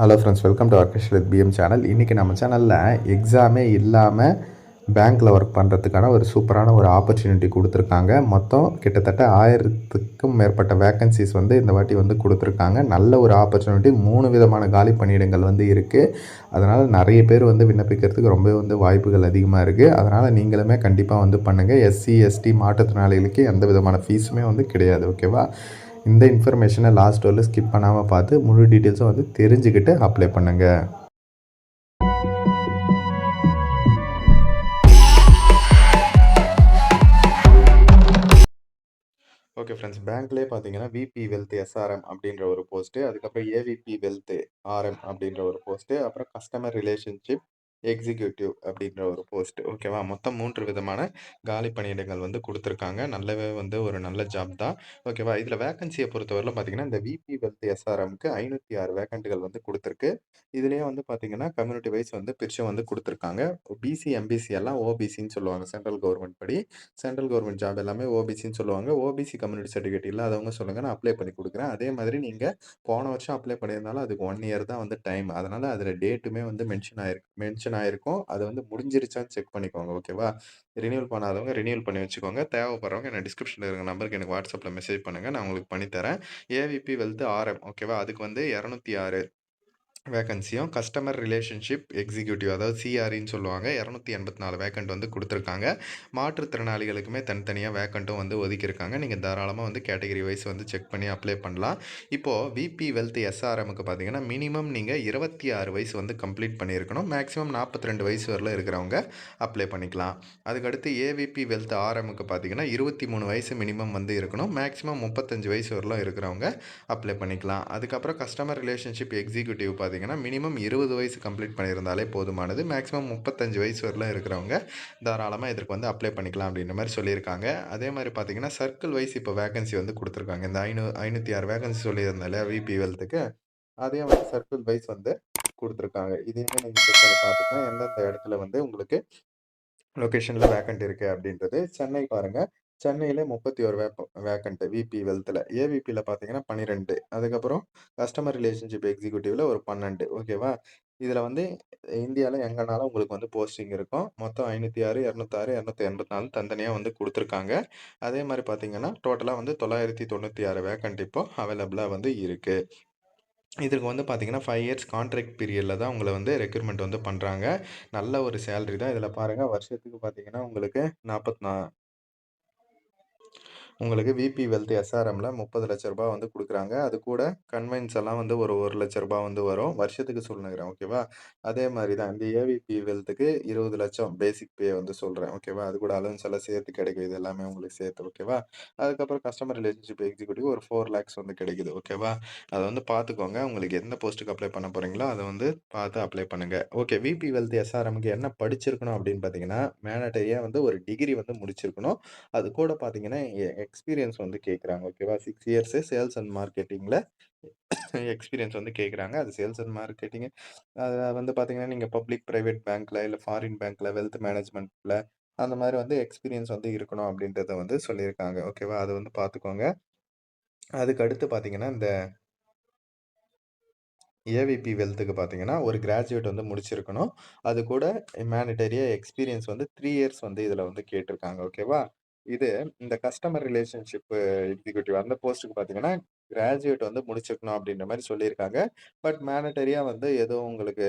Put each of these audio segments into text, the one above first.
Hello friends welcome to Arkesh with PM channel இன்றைக்கி நம்ம சேனலில் எக்ஸாமே இல்லாமல் பேங்க்கில் ஒர்க் பண்ணுறதுக்கான ஒரு சூப்பரான ஒரு ஆப்பர்ச்சுனிட்டி கொடுத்துருக்காங்க. மொத்தம் கிட்டத்தட்ட ஆயிரத்துக்கும் மேற்பட்ட வேக்கன்சிஸ் வந்து இந்த வாட்டி வந்து கொடுத்துருக்காங்க. நல்ல ஒரு ஆப்பர்ச்சுனிட்டி மூணு விதமான காலி பணியிடங்கள் வந்து இருக்குது அதனால் நிறைய பேர் வந்து விண்ணப்பிக்கிறதுக்கு ரொம்ப வந்து வாய்ப்புகள் அதிகமாக இருக்குது அதனால் நீங்களுமே கண்டிப்பாக வந்து பண்ணுங்கள் எஸ்சி எஸ்டி மாற்றுத்திறனாளிகளுக்கு எந்த விதமான ஃபீஸுமே வந்து கிடையாது ஓகேவா இந்த இன்ஃபர்மேஷனை லாஸ்ட் வரல ஸ்கிப் பண்ணாமல் பார்த்து முழு டீட்டெயில்ஸும் வந்து தெரிஞ்சுக்கிட்டு அப்ளை பண்ணுங்கள் ஓகே ஃப்ரெண்ட்ஸ் பேங்க்லேயே பார்த்தீங்கன்னா விபி வெல்த் எஸ்ஆர்எம் அப்படின்ற ஒரு போஸ்ட்டு அதுக்கப்புறம் ஏவிபி வெல்த் ஆர்எம் அப்படின்ற ஒரு போஸ்ட்டு அப்புறம் கஸ்டமர் ரிலேஷன்ஷிப் எக்ஸிக்யூட்டிவ் அப்படின்ற ஒரு போஸ்ட். ஓகேவா? மொத்தம் மூன்று விதமான காலி பணியிடங்கள் வந்து கொடுத்துருக்காங்க. நல்லவே வந்து ஒரு நல்ல ஜாப் தான். ஓகேவா? இதில் வேகன்சியை பொறுத்தவரையிலும் பார்த்தீங்கன்னா இந்த விபி வெல்த் எஸ்ஆர்எம்க்கு ஐநூற்றி ஆறு வேகண்ட்டுகள் வந்து கொடுத்துருக்கு. இதுலேயே வந்து பார்த்தீங்கன்னா கம்யூனிட்டி வைஸ் வந்து பிரிச்சு வந்து கொடுத்துருக்காங்க. பிசி எம்பிசி எல்லாம் ஓபிசின்னு சொல்லுவாங்க. சென்ட்ரல் கவர்மெண்ட் படி. சென்ட்ரல் கவர்மெண்ட் ஜாப் எல்லாமே ஓபிசின்னு சொல்லுவாங்க. ஓபிசி கம்யூனிட்டி சர்டிஃபிகேட் இல்லாதவங்க சொல்லுங்க. நான் அப்ளை பண்ணி கொடுக்குறேன். அதே மாதிரி நீங்கள் போன வருஷம் அப்ளை பண்ணியிருந்தாலும் அதுக்கு ஒன் இயர் தான் வந்து டைம் அதனால் அதில் டேட்டுமே வந்து மென்ஷன் ஆயிருக்கு மென்ஷன் ஆயிருக்கும். அது வந்து முடிஞ்சிருச்சான்னு செக் பண்ணிக்கோங்க ஓகேவா? ரினியூவல் பண்ணாதவங்க ரினியூவல் பண்ணி வச்சுக்கோங்க. தேவைப்படுறவங்க என்ன டிஸ்கிரிப்ஷனில் இருக்கிற நம்பருக்கு எனக்கு வாட்ஸ்அப்பில் மெசேஜ் பண்ணுங்கள் நான் உங்களுக்கு பண்ணித்தரேன். ஏவிபி வெல்த் ஆர்எம் ஓகேவா? அதுக்கு வந்து இரநூத்தி ஆறு வேகன்சியும் கஸ்டமர் ரிலேஷன்ஷிப் எக்ஸிக்யூட்டிவ் அதாவது சிஆர்இன்னு சொல்லுவாங்க. இரநூத்தி எண்பத்தி நாலு வேக்கண்ட் வந்து கொடுத்துருக்காங்க. மாற்றுத்திறனாளிகளுக்குமே தனித்தனியாக வேக்கண்ட்டும் வந்து ஒதுக்கியிருக்காங்க. நீங்கள் தாராளமாக வந்து கேட்டகரி வைஸ் வந்து செக் பண்ணி அப்ளை பண்ணலாம். இப்போது விபி வெல்த் எஸ்ஆர்எம்க்கு பார்த்தீங்கன்னா மினிமம் நீங்கள் இருபத்தி ஆறு வயசு வந்து கம்ப்ளீட் பண்ணியிருக்கணும். மேக்ஸிமம் நாற்பத்தி ரெண்டு வயசு வரல இருக்கிறவங்க அப்ளை பண்ணிக்கலாம். அதுக்கடுத்து ஏவிபி வெல்த் ஆர்எம்க்கு பார்த்தீங்கன்னா இருபத்தி மூணு வயசு மினிமம் வந்து இருக்கணும். மேக்ஸிமம் முப்பத்தஞ்சு வயசு வரலாம் இருக்கிறவங்க அப்ளை பண்ணிக்கலாம். அதுக்கப்புறம் கஸ்டமர் ரிலேஷன்ஷிப் எக்ஸிக்யூட்டிவ் பார்த்தீங்கன்னா மினிமம் இருபது வயசு கம்ப்ளீட் பண்ணியிருந்தாலே போதுமானது. மேக்ஸிமம் முப்பத்தஞ்சு வயசு வரலாம் இருக்கிறவங்க தாராளமாக இதற்கு வந்து அப்ளை பண்ணிக்கலாம் அப்படின்ற மாதிரி சொல்லியிருக்காங்க. அதே மாதிரி பார்த்தீங்கன்னா சர்க்கிள் வைஸ் இப்போ வேகன்சி வந்து கொடுத்துருக்காங்க. இந்த ஐநூ ஐநூற்றி ஆறு வேகன்சி சொல்லியிருந்தால விபி வெல்த்துக்கு அதே வந்து சர்க்கிள் வைஸ் வந்து கொடுத்துருக்காங்க. இதையுமே நீங்கள் செக் பண்ணி பார்த்துக்கலாம். எந்தெந்த இடத்துல வந்து உங்களுக்கு லொக்கேஷனில் வேக்கண்ட் இருக்குது அப்படின்றது. சென்னை பாருங்கள் சென்னையில் முப்பத்தி ஒரு வேப்ப வேக்கண்ட்டு விபி வெல்த்தில் ஏவிபியில் பார்த்தீங்கன்னா பன்னிரெண்டு. அதுக்கப்புறம் கஸ்டமர் ரிலேஷன்ஷிப் எக்ஸிக்யூட்டிவில் ஒரு பன்னெண்டு. ஓகேவா இதில் வந்து இந்தியாவில் எங்கேனாலும் உங்களுக்கு வந்து போஸ்டிங் இருக்கும். மொத்தம் ஐநூற்றி ஆறு இரநூத்தாறு இரநூத்தி எண்பத்தி நாலு தனித்தனியாக வந்து கொடுத்துருக்காங்க. அதே மாதிரி பார்த்தீங்கன்னா டோட்டலாக வந்து தொள்ளாயிரத்தி தொண்ணூற்றி ஆறு வேக்கண்ட் இப்போ அவைலபிளாக வந்து இருக்குது இதுக்கு வந்து பார்த்தீங்கன்னா ஃபைவ் இயர்ஸ் கான்ட்ராக்ட் பீரியடில் தான் உங்களை வந்து ரெக்ரூட்மெண்ட் வந்து பண்ணுறாங்க நல்ல ஒரு சேலரி தான். இதில் பாருங்கள் வருஷத்துக்கு பார்த்தீங்கன்னா உங்களுக்கு நாற்பத்தி நா உங்களுக்கு விபி வெல்த் எஸ்ஆர்எம்ல முப்பது லட்ச ரூபாய் வந்து கொடுக்குறாங்க. அது கூட கன்வென்ஸ் எல்லாம் வந்து ஒரு ஒரு லட்ச ரூபாய் வந்து வரும். வருஷத்துக்கு சொல்லுங்கிறேன் ஓகேவா அதே மாதிரி தான் இந்த ஏவிபி வெல்த்துக்கு இருபது லட்சம் பேசிக் பே வந்து சொல்கிறேன் ஓகேவா அது கூட அலவன்ஸ் எல்லாம் சேர்த்து கிடைக்கும். இது எல்லாமே உங்களுக்கு சேர்த்து ஓகேவா அதுக்கப்புறம் கஸ்டமர் ரிலேஷன்ஷிப் எக்ஸிக்யூட்டிவ் ஒரு ஃபோர் லேக்ஸ் வந்து கிடைக்குது ஓகேவா அதை வந்து பார்த்துக்கோங்க. உங்களுக்கு எந்த போஸ்ட்டுக்கு அப்ளை பண்ண போகிறீங்களோ அதை வந்து பார்த்து அப்ளை பண்ணுங்கள் ஓகே விபி வெல்த் எஸ்ஆர்எம்க்கு என்ன படிச்சிருக்கணும் அப்படின்னு பார்த்தீங்கன்னா மேனட்டரியாக வந்து ஒரு டிகிரி வந்து முடிச்சிருக்கணும். அது கூட பார்த்தீங்கன்னா எக்ஸ்பீரியன்ஸ் வந்து கேட்குறாங்க ஓகேவா சிக்ஸ் இயர்ஸு சேல்ஸ் அண்ட் மார்க்கெட்டிங்கில் எக்ஸ்பீரியன்ஸ் வந்து கேட்குறாங்க அது சேல்ஸ் அண்ட் மார்க்கெட்டிங்கு அதை வந்து பார்த்தீங்கன்னா நீங்கள் பப்ளிக் ப்ரைவேட் பேங்க்கில் இல்லை ஃபாரின் பேங்க்கில் வெல்த் மேனேஜ்மெண்ட்டில் அந்த மாதிரி வந்து எக்ஸ்பீரியன்ஸ் வந்து இருக்கணும் அப்படின்றத வந்து சொல்லியிருக்காங்க ஓகேவா அதை வந்து பார்த்துக்கோங்க அதுக்கு அடுத்து பார்த்தீங்கன்னா இந்த ஏவிபி வெல்த்துக்கு பார்த்தீங்கன்னா ஒரு கிராஜுவேட் வந்து முடிச்சிருக்கணும். அது கூட மேனிட்டரியாக எக்ஸ்பீரியன்ஸ் வந்து த்ரீ இயர்ஸ் வந்து இதில் வந்து கேட்டிருக்காங்க ஓகேவா இது இந்த கஸ்டமர் ரிலேஷன்ஷிப் எக்ஸிக்யூட்டிவ் அந்த போஸ்ட்டுக்கு பார்த்தீங்கன்னா கிராஜுவேட் வந்து முடிச்சிருக்கணும் அப்படின்ற மாதிரி சொல்லியிருக்காங்க. பட் மேனட்டரியாக வந்து எதுவும் உங்களுக்கு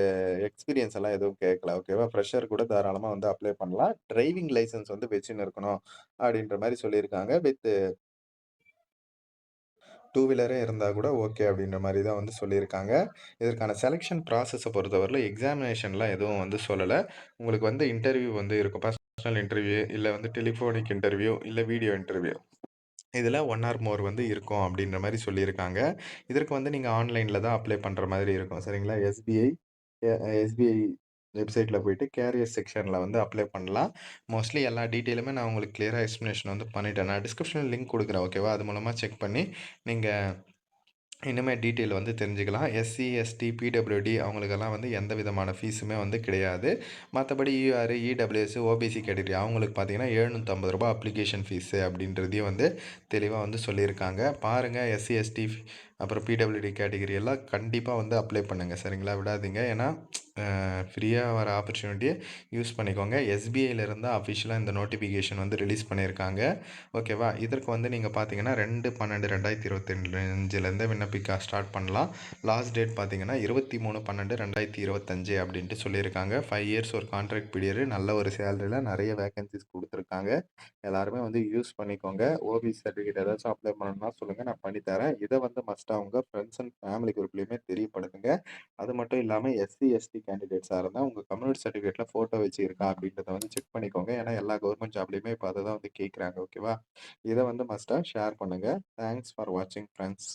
எக்ஸ்பீரியன்ஸ் எல்லாம் எதுவும் கேட்கல ஓகேவா ஃப்ரெஷர் கூட தாராளமாக வந்து அப்ளை பண்ணலாம். டிரைவிங் லைசன்ஸ் வந்து வச்சுன்னு இருக்கணும் அப்படின்ற மாதிரி சொல்லியிருக்காங்க. வித் டூ வீலரே இருந்தால் கூட ஓகே அப்படின்ற மாதிரி தான் வந்து சொல்லியிருக்காங்க. இதற்கான செலெக்ஷன் ப்ராசஸை பொறுத்தவரையில் எக்ஸாமினேஷன்லாம் எதுவும் வந்து சொல்லலை. உங்களுக்கு வந்து இன்டர்வியூ வந்து இருக்கும். பர்சனல் இன்டர்வியூ இல்லை வந்து டெலிஃபோனிக் இன்டர்வியூ இல்லை வீடியோ இன்டர்வியூ இதில் ஒன் ஆர் மோர் வந்து இருக்கும் அப்படின்ற மாதிரி சொல்லியிருக்காங்க. இதற்கு வந்து நீங்கள் ஆன்லைனில் தான் அப்ளை பண்ணுற மாதிரி இருக்கும். சரிங்களா? எஸ்பிஐ எஸ்பிஐ வெப்சைட்டில் போயிட்டு கேரியர் செக்ஷனில் வந்து அப்ளை பண்ணலாம். மோஸ்ட்லி எல்லா டீட்டெயிலுமே நான் உங்களுக்கு கிளியராக எக்ஸ்ப்ளனேஷன் வந்து பண்ணிட்டேன். நான் டிஸ்கிரிப்ஷனில் லிங்க் கொடுக்குறேன் ஓகேவா அது மூலமாக செக் பண்ணி நீங்கள் இன்னுமே டீட்டெயில் வந்து தெரிஞ்சுக்கலாம். எஸ்சி எஸ்டி பிடபிள்யூடி அவங்களுக்கெல்லாம் வந்து எந்த விதமான ஃபீஸுமே வந்து கிடையாது. மற்றபடி யூஆர் இடபிள்யூஎஸ் ஓபிசி கேட்டகரி அவங்களுக்கு பார்த்தீங்கன்னா எழுநூற்றம்பது ரூபா அப்ளிகேஷன் ஃபீஸு அப்படின்றதையும் வந்து தெளிவாக வந்து சொல்லியிருக்காங்க. பாருங்கள் எஸ்சி எஸ்டி அப்புறம் பிடபிள்யூடி கேட்டகரி எல்லாம் கண்டிப்பாக வந்து அப்ளை பண்ணுங்கள் சரிங்களா? விடாதீங்க. ஏன்னா, ஃப்ரீயாக வர ஆப்பர்ச்சுனிட்டியை யூஸ் பண்ணிக்கோங்க. எஸ்பிஐலேருந்து அஃபிஷியலாக இந்த நோட்டிஃபிகேஷன் வந்து ரிலீஸ் பண்ணியிருக்காங்க. ஓகேவா? இதற்கு வந்து நீங்கள் பார்த்தீங்கன்னா 2/12/2025லேருந்தே விண்ணப்பிக்க ஸ்டார்ட் பண்ணலாம். லாஸ்ட் டேட் பார்த்தீங்கன்னா 23/12/2025 அப்படின்ட்டு சொல்லியிருக்காங்க. ஃபைவ் இயர்ஸ் ஒரு கான்ட்ராக்ட் பீரியடு. நல்ல ஒரு சேலரியில் நிறைய வேகன்சிஸ் கொடுத்துருக்காங்க எல்லாருமே வந்து யூஸ் பண்ணிக்கோங்க. ஓபி சர்டிஃபிகேட் ஏதாச்சும் அப்ளை பண்ணணும்னா சொல்லுங்கள் நான் பண்ணித்தரேன் இதை வந்து மஸ்ட் மஸ்ட்டா உங்கள் ஃப்ரெண்ட்ஸ் அண்ட் ஃபேமிலி குரூப்லையுமே தெரியப்படுத்துங்க. அது மட்டும் இல்லாமல் எஸ்சி, எஸ்டி கேண்டிடேட்ஸாக இருந்தால் உங்கள் கம்யூனிட்டி சர்டிஃபிகேட்டில் ஃபோட்டோ வச்சு இருக்கா அப்படின்றத வந்து செக் பண்ணிக்கோங்க. ஏன்னா எல்லா கவர்மெண்ட் ஜாப்லையுமே இப்போ அதை தான் வந்து கேட்குறாங்க. ஓகேவா? இதை வந்து மஸ்ட்டாக ஷேர் பண்ணுங்க. தேங்க்ஸ் ஃபார் வாட்சிங் ஃப்ரெண்ட்ஸ்